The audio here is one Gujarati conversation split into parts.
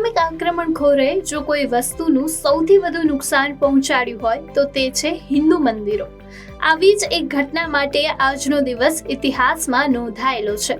ઇસ્લામિક આક્રમણખોરે જો કોઈ વસ્તુનું સૌથી વધુ નુકસાન પહોંચાડ્યું હોય, તો તે છે હિન્દુ મંદિરો. આવી જ એક ઘટના માટે આજનો દિવસ ઇતિહાસમાં નોંધાયેલો છે.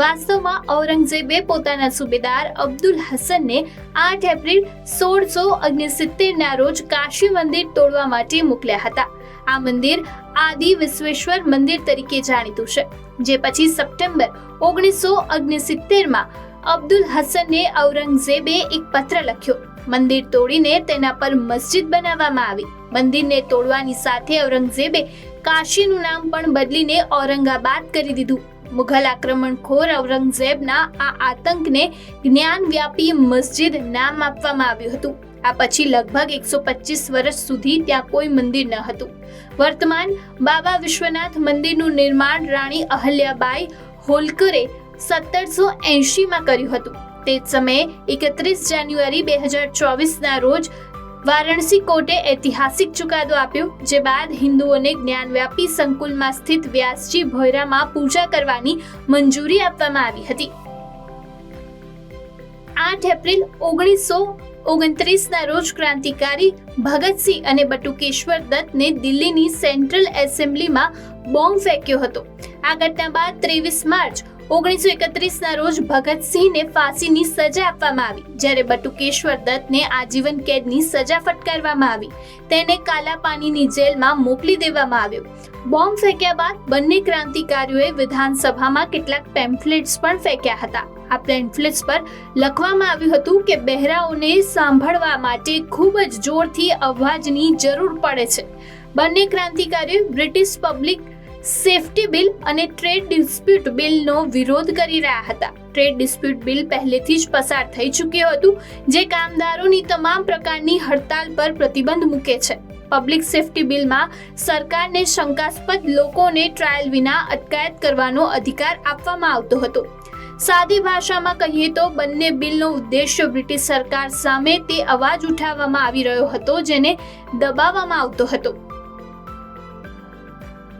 વાસ્તવમાં ઔરંગઝેબે પોતાના સુબેદાર અબ્દુલ હસનને આઠ એપ્રિલ સોળસો ઓગણસિત્તેરના રોજ કાશી મંદિર તોડવા માટે મોકલ્યા હતા. આ મંદિર આદિ વિશ્વેશ્વર મંદિર તરીકે જાણીતું છે, જે પછી સપ્ટેમ્બર ઓગણીસો ઓગણસિત્તેરમાં અબ્દુલ હસનને ઔરંગઝેબે એક પત્ર લખ્યો. મંદિર તોડીને તેના પર મસ્જિદ બનાવવામાં આવી. મંદિરને તોડવાની સાથે ઔરંગઝેબે કાશીનું નામ પણ બદલીને ઔરંગાબાદ કરી દીધું. મુઘલ આક્રમણખોર ઔરંગઝેબના આ આતંકને જ્ઞાનવ્યાપી મસ્જિદ નામ આપવામાં આવ્યું હતું. આ પછી લગભગ એકસો પચીસ વર્ષ સુધી ત્યાં કોઈ મંદિર ન હતું. વર્તમાન બાબા વિશ્વનાથ મંદિરનું નિર્માણ રાણી અહલ્યાબાઈ હોલકરે સત્તરસો એંશીમાં કર્યું હતું. તે જ સમયે એકત્રીસ જાન્યુઆરી બે હજાર ચોવીસના રોજ વારાણસી કોર્ટે ઐતિહાસિક ચુકાદો આપ્યો, જે બાદ હિન્દુઓને જ્ઞાનવ્યાપી સંકુલમાં સ્થિત વ્યાસજી ભોયરામાં પૂજા કરવાની મંજૂરી આપવામાં આવી હતી. આઠ એપ્રિલ ઓગણીસો ઓગણત્રીસના રોજ ક્રાંતિકારી ભગતસિંહ અને બટુકેશ્વર દત્તને દિલ્હીની સેન્ટ્રલ એસેમ્બલીમાં બોમ્બ ફેંક્યો હતો. આ ઘટના બાદ ત્રેવીસ માર્ચ ઓગણીસો એકત્રીસના રોજ ભગતસિંહને ફાંસીની સજા આપવામાં આવી, જ્યારે બટુકેશ્વર દત્તને આજીવન કેદની સજા ફટકારવામાં આવી. તેને કાલા પાણીની જેલમાં મોકલી દેવામાં આવ્યો. બોમ્બ ફેંક્યા બાદ બંને ક્રાંતિકારીઓએ વિધાનસભામાં કેટલાક પેમ્ફલેટ્સ પણ ફેંક્યા હતા. આ પેમ્ફલેટ્સ પર લખવામાં આવ્યું હતું કે બહેરાઓને સાંભળવા માટે ખૂબ જ જોરથી અવાજની જરૂર પડે છે. બંને ક્રાંતિકારીઓ બ્રિટિશ પબ્લિક સેફટી બિલ અને ટ્રેડ ડિસ્પ્યુટ બિલનો વિરોધ કરી રહ્યા હતા. ટ્રેડ ડિસ્પ્યુટ બિલ પહેલેથી જ પસાર થઈ ચૂક્યું હતું, જે કામદારોની તમામ પ્રકારની હડતાલ પર પ્રતિબંધ મૂકે છે. પબ્લિક સેફટી બિલમાં સરકારને શંકાસ્પદ લોકોને ટ્રાયલ વિના અટકાયત કરવાનો અધિકાર આપવામાં આવતો હતો. સાદી ભાષામાં કહીએ તો, બંને બિલનો ઉદ્દેશ્ય બ્રિટિશ સરકાર સામે તે અવાજ ઉઠાવવામાં આવી રહ્યો હતો, જેને દબાવવામાં આવતો હતો.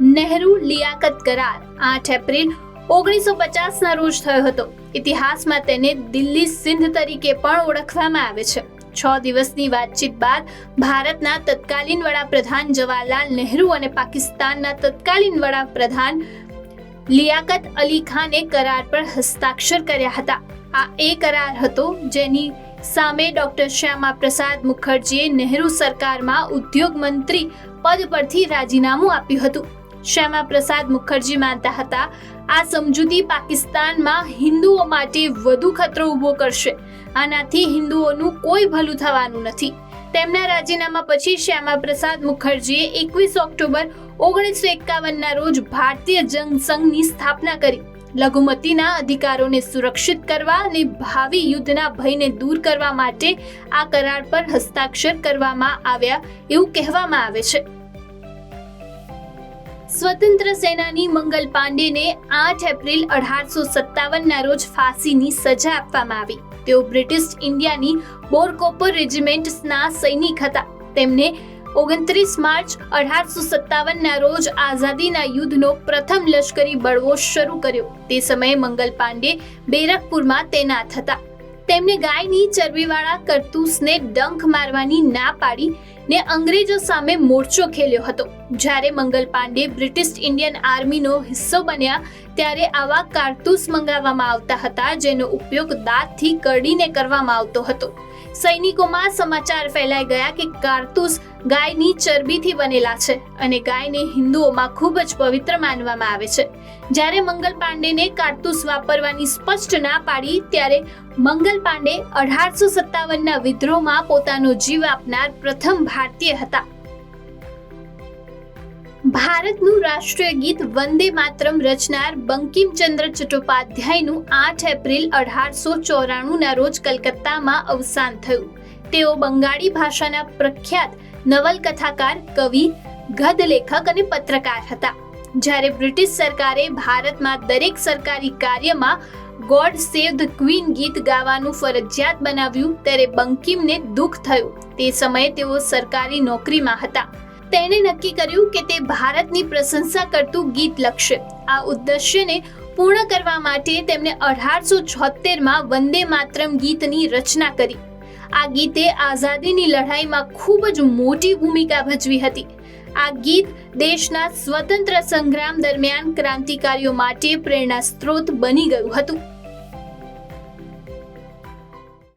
નહેરુ લિયાકત કરાર. આઠ એપ્રિલ ઓગણીસો પચાસના રોજ થયો હતો. ઇતિહાસમાં તેને દિલ્હી સિંધ તરીકે પણ ઓળખવામાં આવે છે. છ દિવસની વાતચીત બાદ ભારતના તત્કાલીન વડાપ્રધાન જવાહરલાલ નહેરુ અને પાકિસ્તાનના તત્કાલીન વડાપ્રધાન લિયાકત અલી ખાને કરાર પર હસ્તાક્ષર કર્યા હતા. આ એ કરાર હતો જેની સામે ડોક્ટર શ્યામા પ્રસાદ મુખર્જીએ નહેરુ સરકારમાં ઉદ્યોગ મંત્રી પદ પરથી રાજીનામું આપ્યું હતું. શ્યામા પ્રસાદ મુખર્જી માનતા હતા, આ સમજૂતી પાકિસ્તાનમાં હિન્દુઓ માટે વધુ ખતરો ઊભો કરશે. આનાથી હિન્દુઓનું કોઈ ભલું થવાનું નથી. તેમના રાજીનામા પછી શ્યામા પ્રસાદ મુખર્જીએ એકવીસ ઓક્ટોબર ઓગણીસો એકાવનના રોજ ભારતીય જનસંઘની સ્થાપના કરી. લઘુમતીના અધિકારોને સુરક્ષિત કરવા અને ભાવિ યુદ્ધના ભયને દૂર કરવા માટે આ કરાર પર હસ્તાક્ષર કરવામાં આવ્યા એવું કહેવામાં આવે છે. સ્વતંત્ર સેનાની મંગલ પાંડેને આઠ એપ્રિલ અઢારસો સત્તાવનના રોજ ફાંસીની સજા આપવામાં આવી. તેઓ બ્રિટિશ ઇન્ડિયાની બોરકોપર રેજિમેન્ટ્સના સૈનિક હતા. તેમને ઓગણત્રીસ માર્ચ અઢારસો સત્તાવનના રોજ આઝાદીના યુદ્ધનો પ્રથમ લશ્કરી બળવો શરૂ કર્યો. તે સમયે મંગલ પાંડે બેરકપુરમાં તૈનાત હતા. તેમણે ગાયની ચરબીવાળા કરતૂસને ડંખ મારવાની ના પાડી ને અંગ્રેજો સામે મોરચો ખેલ્યો હતો. જ્યારે મંગલ પાંડે બ્રિટિશ ઇન્ડિયન આર્મીનો હિસ્સો બન્યા ત્યારે આવા કારતૂસ મંગાવવામાં આવતા હતા, જેનો ઉપયોગ દાંતથી કરડીને કરવામાં આવતો હતો. સૈનિકોમાં સમાચાર ફેલાઈ ગયા કે કારતૂસ ગાયની ચરબીથી બનેલા છે અને ગાયને હિન્દુઓમાં ખૂબ જ પવિત્ર માનવામાં આવે છે. જ્યારે મંગલ પાંડેને કારતૂસ વાપરવાની સ્પષ્ટ ના પાડી, ત્યારે મંગલ પાંડે અઢારસો સત્તાવનના વિદ્રોહમાં પોતાનો જીવ આપનાર પ્રથમ ભારતીય હતા. ભારતનું રાષ્ટ્રીય ગીત વંદે માતરમ રચનાર બંકિમચંદ્ર ચટ્ટોપાધ્યાયનું આઠ એપ્રિલ અઢારસો ચોરાણુંના રોજ કલકત્તામાં અવસાન થયું. તેઓ બંગાળી ભાષાના પ્રખ્યાત નવલકથાકાર, કવિ ગદ લેખક અને પત્રકાર હતા. જ્યારે બ્રિટિશ સરકારે ભારતમાં દરેક સરકારી કાર્યમાં ગોડ સેવ ધ ક્વીન ગીત ગાવાનું ફરજિયાત બનાવ્યું, ત્યારે બંકિમને દુઃખ થયું. તે સમયે તેઓ સરકારી નોકરીમાં હતા. તેણે નક્કી કર્યું કે તે ભારતની પ્રશંસા કરતું ગીત લખશે. આ ઉદ્દેશ્યને પૂર્ણ કરવા માટે તેમણે અઢારસો છોતેરમાં વંદે માતરમ ગીતની રચના કરી. આ ગીતે આઝાદીની લડાઈમાં ખૂબ જ મોટી ભૂમિકા ભજવી હતી. આ ગીત દેશના સ્વતંત્ર સંગ્રામ દરમિયાન ક્રાંતિકારીઓ માટે પ્રેરણા સ્ત્રોત બની ગયું હતું.